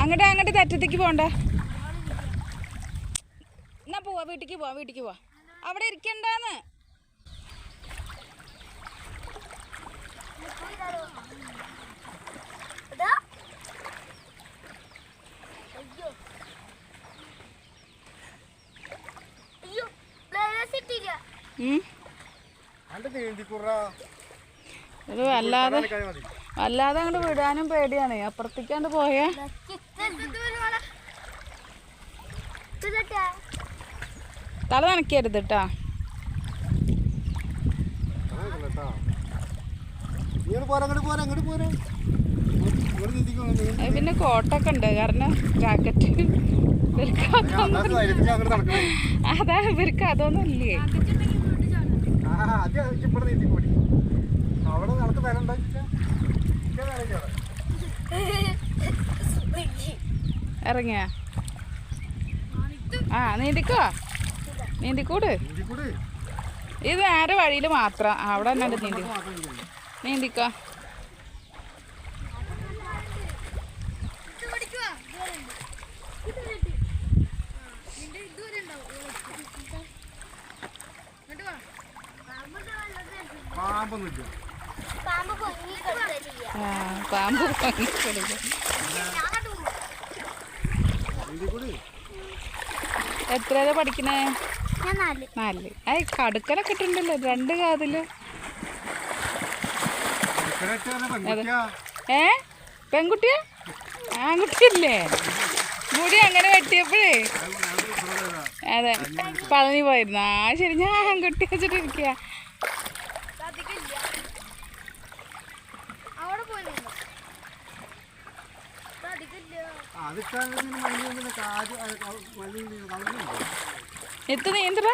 അങ്ങോട്ട് അങ്ങോട്ട് തെറ്റത്തേക്ക് പോണ്ട എന്നാ പോവാ വീട്ടിക്ക് പോവാ വീട്ടിക്ക് പോവാ അവിടെ ഇരിക്കണ്ടാന്ന് ഇതാ. ഇത് അല്ലാതെ വല്ലാതെ അങ്ങോട്ട് വിടാനും പേടിയാണ്. അപ്പുറത്തേക്കാണ്ട് പോയാ. തല നനക്കരുത് കേട്ടാ പിന്നെ കോട്ടൊക്കെ ഉണ്ട്. കാരണം ജാക്കറ്റ് ഇവർക്ക് അതൊന്നും അതാ ഇവർക്ക് അതൊന്നും ഇല്ലേ? ആദ്യം ഇവിടെ നീന്തി കൂടി അവിടെ നടക്ക് ഉണ്ടാക്കില്ല ഇറങ്ങിയ? ആ നീന്തിക്കോ? നീന്തിക്കൂട്? ഇത് നേരെ വഴിയിൽ മാത്രം. അവിടെ തന്നെ നീന്തി. നീന്തിക്കോ ഇത് പിടിക്കുവാ. ഇത് കിട്ടി. നിന്റെ ഇതുവരെ ഉണ്ടാവും. ഇങ്ങോട്ട് വാ. പാമ്പൊന്നുമില്ല പാമ്പ് പൊങ്ങി കിടക്കുക ചെയ്യാ. ആ പാമ്പ് വാങ്ങിക്കൊടുക്കും ഞാനത് പാമ്പ് എത്ര പഠിക്കണേ? ഞാൻ നാല്. ഐ കടുക്കലൊക്കെ ഇട്ടുണ്ടല്ലോ രണ്ട് കാതിൽ. ഏ? പെൺകുട്ടിയാ? ആൺകുട്ടിയല്ലേ? മുടി അങ്ങനെ വെട്ടിയപ്പോഴേ. അതെ പളനി പോയിരുന്നു. ആ ശരി ഞാൻ ആൺകുട്ടി വെച്ചിട്ടിരിക്കുക എത്ത് നീന്തറ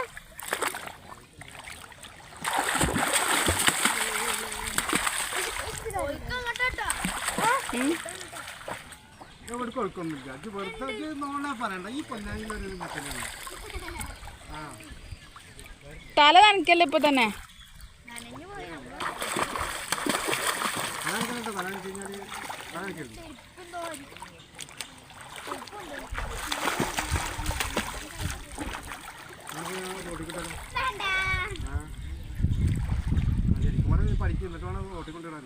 എവിടെ കൊഴുക്കൊന്നുമില്ല അത് വെറുതെ നോണ പറയണ്ട. ഈ പൊന്നാനിലൊരു മക്കളാണ് ആ. തല നനക്കല്ലേ ഇപ്പൊ തന്നെ? നനഞ്ഞു പോയി നമ്മൾ. പഠിക്കും എന്നിട്ട് വേണം ഓട്ടിക്കൊണ്ടിടാൻ.